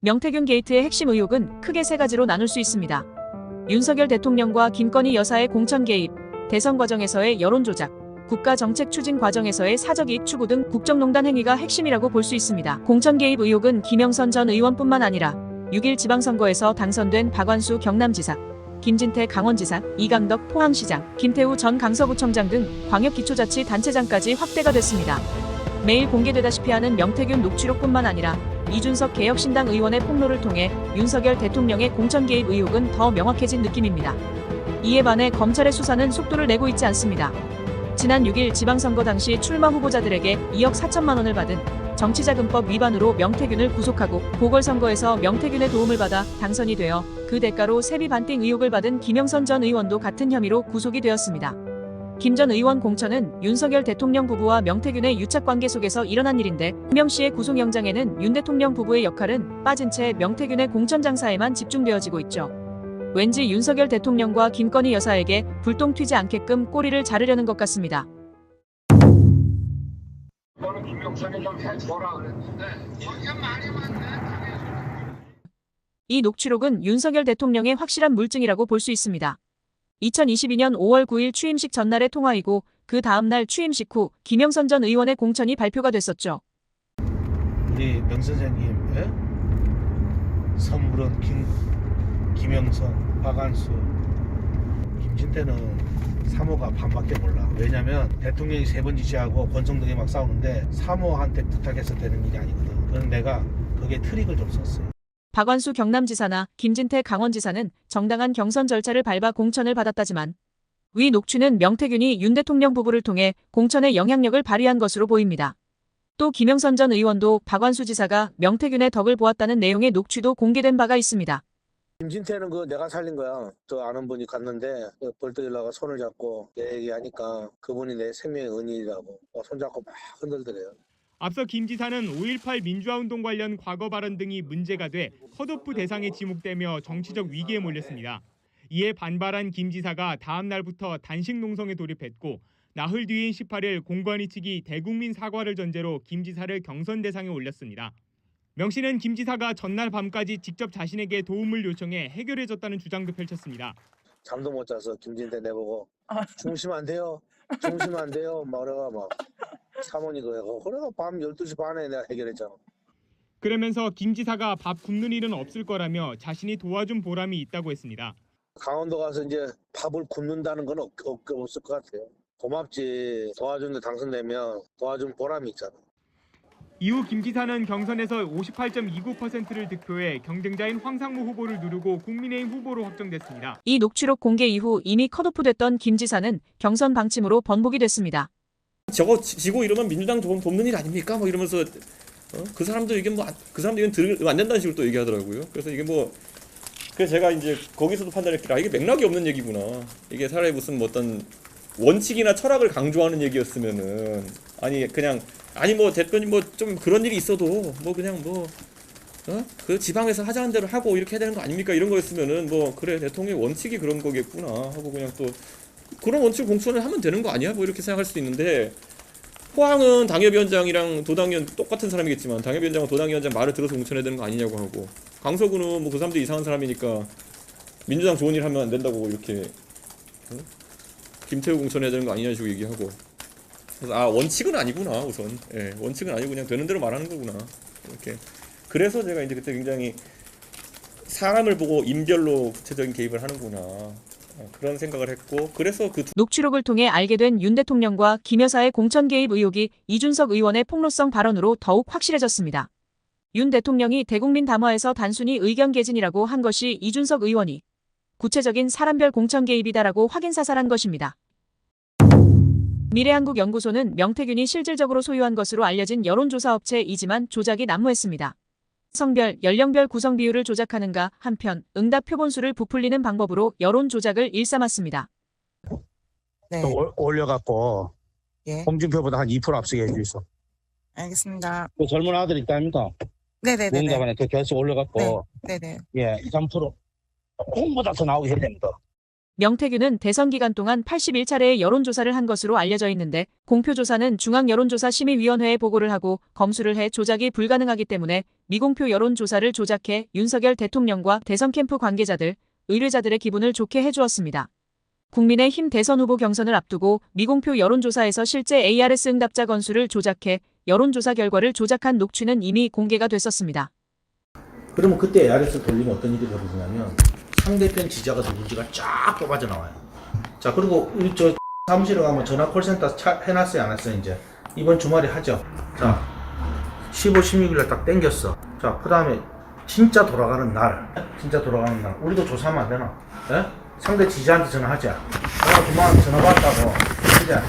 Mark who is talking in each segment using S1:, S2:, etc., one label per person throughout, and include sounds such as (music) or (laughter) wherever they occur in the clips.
S1: 명태균 게이트의 핵심 의혹은 크게 세 가지로 나눌 수 있습니다. 윤석열 대통령과 김건희 여사의 공천 개입, 대선 과정에서의 여론 조작, 국가 정책 추진 과정에서의 사적 이익 추구 등 국정농단 행위가 핵심이라고 볼 수 있습니다. 공천 개입 의혹은 김영선 전 의원뿐만 아니라 6일 지방선거에서 당선된 박완수 경남지사, 김진태 강원지사, 이강덕 포항시장, 김태우 전 강서구청장 등 광역기초자치 단체장까지 확대가 됐습니다. 매일 공개되다시피 하는 명태균 녹취록뿐만 아니라 이준석 개혁신당 의원의 폭로를 통해 윤석열 대통령의 공천 개입 의혹은 더 명확해진 느낌입니다. 이에 반해 검찰의 수사는 속도를 내고 있지 않습니다. 지난 6일 지방선거 당시 출마 후보자들에게 2억 4천만 원을 받은 정치자금법 위반으로 명태균을 구속하고 보궐선거에서 명태균의 도움을 받아 당선이 되어 그 대가로 세비 반띵 의혹을 받은 김영선 전 의원도 같은 혐의로 구속이 되었습니다. 김 전 의원 공천은 윤석열 대통령 부부와 명태균의 유착 관계 속에서 일어난 일인데 김영 씨의 구속영장에는 윤 대통령 부부의 역할은 빠진 채 명태균의 공천 장사에만 집중되어지고 있죠. 왠지 윤석열 대통령과 김건희 여사에게 불똥 튀지 않게끔 꼬리를 자르려는 것 같습니다. 이 녹취록은 윤석열 대통령의 확실한 물증이라고 볼 수 있습니다. 2022년 5월 9일 취임식 전날의 통화이고 그 다음날 취임식 후 김영선 전 의원의 공천이 발표가 됐었죠.
S2: 우리 명 선생님 예? 선물은 김 김영선, 박안수, 김진태는 사모가 반밖에 몰라. 왜냐면 대통령이 세 번 지시하고 권성동이 막 싸우는데 사모한테 부탁해서 되는 일이 아니거든. 그건 내가 거기에 트릭을 좀 썼어요.
S1: 박완수 경남지사나 김진태 강원지사는 정당한 경선 절차를 밟아 공천을 받았다지만 위 녹취는 명태균이 윤 대통령 부부를 통해 공천에 영향력을 발휘한 것으로 보입니다. 또 김영선 전 의원도 박완수 지사가 명태균의 덕을 보았다는 내용의 녹취도 공개된 바가 있습니다.
S2: 김진태는 그 내가 살린 거야. 저 아는 분이 갔는데 벌떡 일어나가 손을 잡고 내 얘기하니까 그분이 내 생명의 은인이라고 어, 손잡고 막 흔들더래요.
S3: 앞서 김 지사는 5.18 민주화운동 관련 과거 발언 등이 문제가 돼 컷오프 대상에 지목되며 정치적 위기에 몰렸습니다. 이에 반발한 김 지사가 다음 날부터 단식 농성에 돌입했고 나흘 뒤인 18일 공관위 측이 대국민 사과를 전제로 김 지사를 경선 대상에 올렸습니다. 명 씨는 김 지사가 전날 밤까지 직접 자신에게 도움을 요청해 해결해줬다는 주장도 펼쳤습니다.
S2: 잠도 못 자서 김진태 내보고 주무시면 안 돼요. 주무시면 안 돼요. 막 그래가 막 사모님 그래가 그래가 밤 12시 반에 내가 해결했잖아.
S3: 그러면서 김 지사가 밥 굶는 일은 없을 거라며 자신이 도와준 보람이 있다고 했습니다.
S2: 강원도 가서 이제 밥을 굶는다는 건 없, 없, 없을 것 같아요. 고맙지. 도와주는데 당선되면 도와준 보람이 있잖아.
S3: 이후 김 지사는 경선에서 58.29%를 득표해 경쟁자인 황상무 후보를 누르고 국민의힘 후보로 확정됐습니다.
S1: 이 녹취록 공개 이후 이미 컷오프됐던 김 지사는 경선 방침으로 번복이 됐습니다.
S4: 저거 지- 지고 이러면 민주당 돈 돕는 일 아닙니까? 뭐 이러면서 어? 그 사람도 이게 뭐 그 사람도 이건 들으면 안 된다는 식으로 또 얘기하더라고요. 그래서 이게 뭐 그래서 제가 이제 거기서도 판단했기라 아, 이게 맥락이 없는 얘기구나. 이게 차라리 무슨 뭐 어떤 원칙이나 철학을 강조하는 얘기였으면은 아니 그냥 아니 뭐 대표님 뭐 좀 그런 일이 있어도 뭐 그냥 뭐 어? 그 지방에서 하자는 대로 하고 이렇게 해야 되는 거 아닙니까? 이런 거였으면은 뭐 그래 대통령의 원칙이 그런 거겠구나 하고 그냥 또 그런 원칙 공천을 하면 되는 거 아니야? 뭐 이렇게 생각할 수 있는데 포항은 당협위원장이랑 도당위원 똑같은 사람이겠지만 당협위원장은 도당위원장 말을 들어서 공천해야 되는 거 아니냐고 하고 강서구는 뭐 그 사람들이 이상한 사람이니까 민주당 좋은 일 하면 안 된다고 이렇게 어? 김태우 공천해야 되는 거 아니냐 식으로 얘기하고. 그래서 아 원칙은 아니구나 우선. 예, 원칙은 아니고 그냥 되는 대로 말하는 거구나. 이렇게. 그래서 제가 이제 그때 굉장히 사람을 보고 인별로 구체적인 개입을 하는구나. 어, 그런 생각을 했고 그래서 그
S1: 녹취록을 통해 알게 된 윤 대통령과 김 여사의 공천 개입 의혹이 이준석 의원의 폭로성 발언으로 더욱 확실해졌습니다. 윤 대통령이 대국민 담화에서 단순히 의견 개진이라고 한 것이 이준석 의원이 구체적인 사람별 공천 개입이다라고 확인 사살한 것입니다. 미래한국연구소는 명태균이 실질적으로 소유한 것으로 알려진 여론조사 업체이지만 조작이 난무했습니다. 성별, 연령별 구성 비율을 조작하는가 한편 응답 표본수를 부풀리는 방법으로 여론 조작을 일삼았습니다.
S5: 네,
S6: 좀 올- 올려갖고
S5: 예,
S6: 홍준표보다 한 2% 앞서게 해주있어.
S5: 알겠습니다.
S6: 그 젊은 아들 있다 아닙니까?
S5: 네네네네.
S6: 무응답안에 그 결수 올려갖고
S5: 네네.
S6: 예, 2, 3% 홍보다 더 나오게 해야 됩니다.
S1: 명태균은 대선 기간 동안 81차례의 여론조사를 한 것으로 알려져 있는데 공표조사는 중앙여론조사심의위원회에 보고를 하고 검수를 해 조작이 불가능하기 때문에 미공표 여론조사를 조작해 윤석열 대통령과 대선 캠프 관계자들, 의뢰자들의 기분을 좋게 해주었습니다. 국민의힘 대선 후보 경선을 앞두고 미공표 여론조사에서 실제 ARS 응답자 건수를 조작해 여론조사 결과를 조작한 녹취는 이미 공개가 됐었습니다.
S7: 그러면 그때 ARS 돌리면 어떤 일이 벌어지냐면 상대편 지지자가 누군지가 쫙 뽑아져 나와요. 자 그리고 우리 저 사무실에 가면 전화 콜센터 차, 해놨어요 안 했어요 이제 이번 주말에 하죠. 자 15, 16일날 딱 땡겼어. 자 그 다음에 진짜 돌아가는 날 진짜 돌아가는 날 우리도 조사하면 안 되나? 예? 상대 지지자한테 전화하자. 내가 그만 전화 받았다고. 이제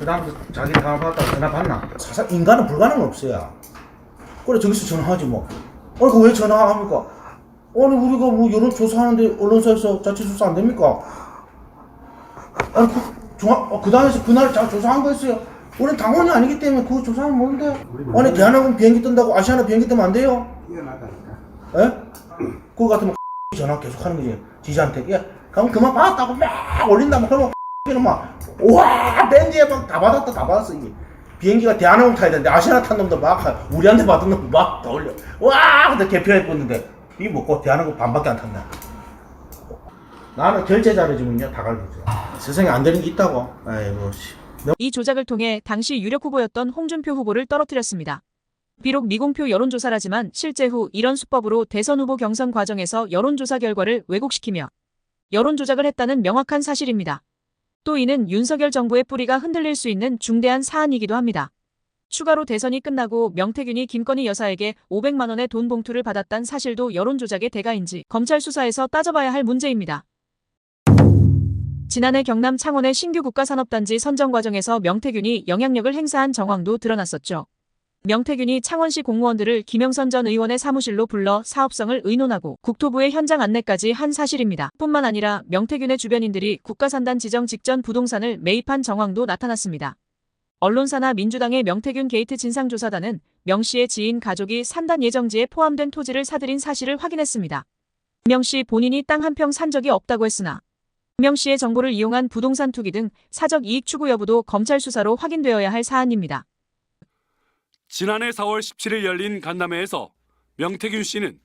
S7: 그 다음부터 자기 전화 받았다고 전화 받나? 사실 인간은 불가능은 없어요. 그래 저기서 전화하지 뭐. 아니 그왜 전화합니까? 아니 우리가 뭐 여론 조사하는데 언론사에서 자체 조사 안 됩니까? 아니 그 중앙 어, 그 당에서 그날 자 조사한 거였어요. 우리 당원이 아니기 때문에 그거 조사하면 뭔데? 아니 대한항공 비행기 뜬다고 아시아나 비행기 뜨면 안 돼요? 예? 그거 같으면 (laughs) 전화 계속 하는 거지 지지한테 예 그럼 그만 받았다고 막 올린다 막 그러면 (laughs) 는 막와 밴드에 막 다 받았다 다 받았어 이게 비행기가 대한항공 타야 되는데 아시아나 탄 놈도 막 하- 우리한테 받은 놈막다 올려 와 근데 개표해 뻗는데 이 먹고 대한항공 반밖에 안 탔네 나는 결제 자료지면요 다 갈겨줘요 세상에 안 되는 게 있다고 아이고 씨.
S1: 이 조작을 통해 당시 유력 후보였던 홍준표 후보를 떨어뜨렸습니다. 비록 미공표 여론조사라지만 실제 후 이런 수법으로 대선 후보 경선 과정에서 여론조사 결과를 왜곡시키며 여론조작을 했다는 명확한 사실입니다. 또 이는 윤석열 정부의 뿌리가 흔들릴 수 있는 중대한 사안이기도 합니다. 추가로 대선이 끝나고 명태균이 김건희 여사에게 500만 원의 돈 봉투를 받았다는 사실도 여론조작의 대가인지 검찰 수사에서 따져봐야 할 문제입니다. 지난해 경남 창원의 신규 국가산업단지 선정 과정에서 명태균이 영향력을 행사한 정황도 드러났었죠. 명태균이 창원시 공무원들을 김영선 전 의원의 사무실로 불러 사업성을 의논하고 국토부의 현장 안내까지 한 사실입니다. 뿐만 아니라 명태균의 주변인들이 국가산단 지정 직전 부동산을 매입한 정황도 나타났습니다. 언론사나 민주당의 명태균 게이트 진상조사단은 명 씨의 지인 가족이 산단 예정지에 포함된 토지를 사들인 사실을 확인했습니다. 명 씨 본인이 땅 한 평 산 적이 없다고 했으나 명 씨의 정보를 이용한 부동산 투기 등 사적 이익 추구 여부도 검찰 수사로 확인되어야 할 사안입니다.
S8: 지난해 4월 17일 열린 간담회에서 명태균 씨는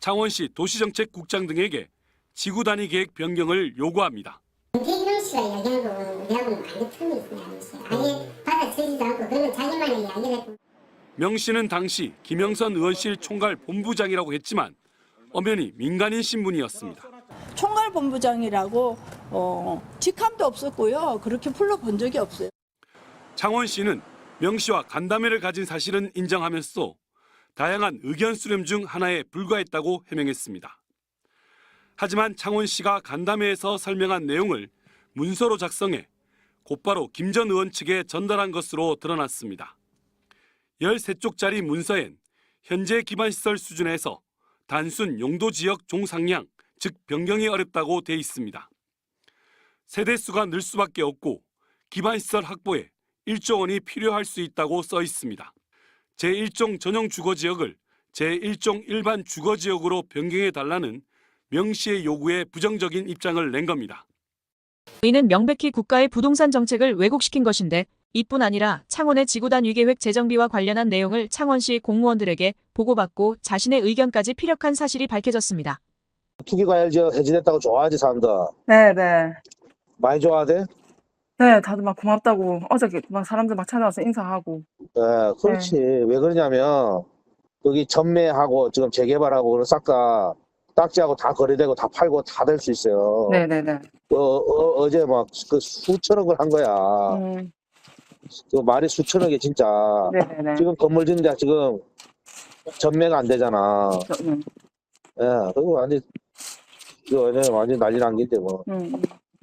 S8: 창원시 도시정책국장 등에게 지구 단위 계획 변경을 요구합니다.
S9: 태균 씨가 거는 우리하고는 완전 틀이 있어요. 아저씨. 아예 받아들이지도 않고 그거는 자기만의 이야기를
S8: 명 씨는 당시 김영선 의원실 총괄 본부장이라고 했지만 엄연히 민간인 신분이었습니다.
S10: 총괄 본부장이라고 어, 직함도 없었고요. 그렇게 불러본 적이 없어요.
S8: 창원 씨는 명 씨와 간담회를 가진 사실은 인정하면서 다양한 의견 수렴 중 하나에 불과했다고 해명했습니다. 하지만 창원 씨가 간담회에서 설명한 내용을 문서로 작성해 곧바로 김 전 의원 측에 전달한 것으로 드러났습니다. 13쪽짜리 문서엔 현재 기반시설 수준에서 단순 용도 지역 종상량, 즉 변경이 어렵다고 돼 있습니다. 세대수가 늘 수밖에 없고 기반시설 확보에 1조 원이 필요할 수 있다고 써 있습니다. 제1종 전용 주거지역을 제1종 일반 주거지역으로 변경해 달라는 명 씨의 요구에 부정적인 입장을 낸 겁니다.
S1: 이는 명백히 국가의 부동산 정책을 왜곡시킨 것인데 이뿐 아니라 창원의 지구단 위계획 재정비와 관련한 내용을 창원시 공무원들에게 보고받고 자신의 의견까지 피력한 사실이 밝혀졌습니다.
S2: 투기 과열지어 해지됐다고 좋아하지 사람들.
S5: 네네.
S2: 많이 좋아하대?
S5: 네, 다들 막 고맙다고 어저께 막 사람들 막 찾아와서 인사하고.
S2: 예, 그렇지. 왜 그러냐면 거기 전매하고 지금 재개발하고 싹 다 딱지하고 다 거래되고 다 팔고 다 될 수 있어요.
S5: 네네네.
S2: 어, 어, 어제 막 그 수천억을 한 거야.
S5: 음,
S2: 그 말이 수천억이 진짜.
S5: 네네네.
S2: 지금 건물 짓는 데 지금 전매가 안 되잖아.
S5: 저, 음,
S2: 예, 그거 완전 이거 완전 완전 난리 난기 때문에.
S5: 음, 음.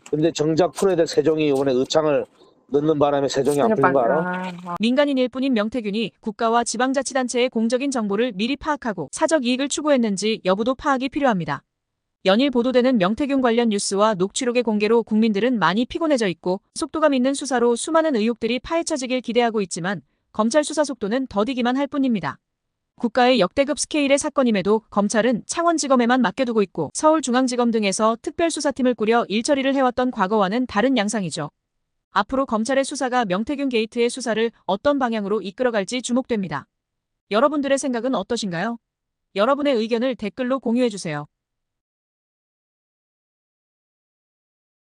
S2: 근데 정작 풀어야 될 세종이 이번에 의창을 넣는 바람에 세종이 안 풀린 거 알아?
S5: 아, 아,
S1: 민간인일 뿐인 명태균이 국가와 지방자치단체의 공적인 정보를 미리 파악하고 사적 이익을 추구했는지 여부도 파악이 필요합니다. 연일 보도되는 명태균 관련 뉴스와 녹취록의 공개로 국민들은 많이 피곤해져 있고 속도감 있는 수사로 수많은 의혹들이 파헤쳐지길 기대하고 있지만 검찰 수사 속도는 더디기만 할 뿐입니다. 국가의 역대급 스케일의 사건임에도 검찰은 창원지검에만 맡겨두고 있고 서울중앙지검 등에서 특별수사팀을 꾸려 일처리를 해왔던 과거와는 다른 양상이죠. 앞으로 검찰의 수사가 명태균 게이트의 수사를 어떤 방향으로 이끌어갈지 주목됩니다. 여러분들의 생각은 어떠신가요? 여러분의 의견을 댓글로 공유해주세요.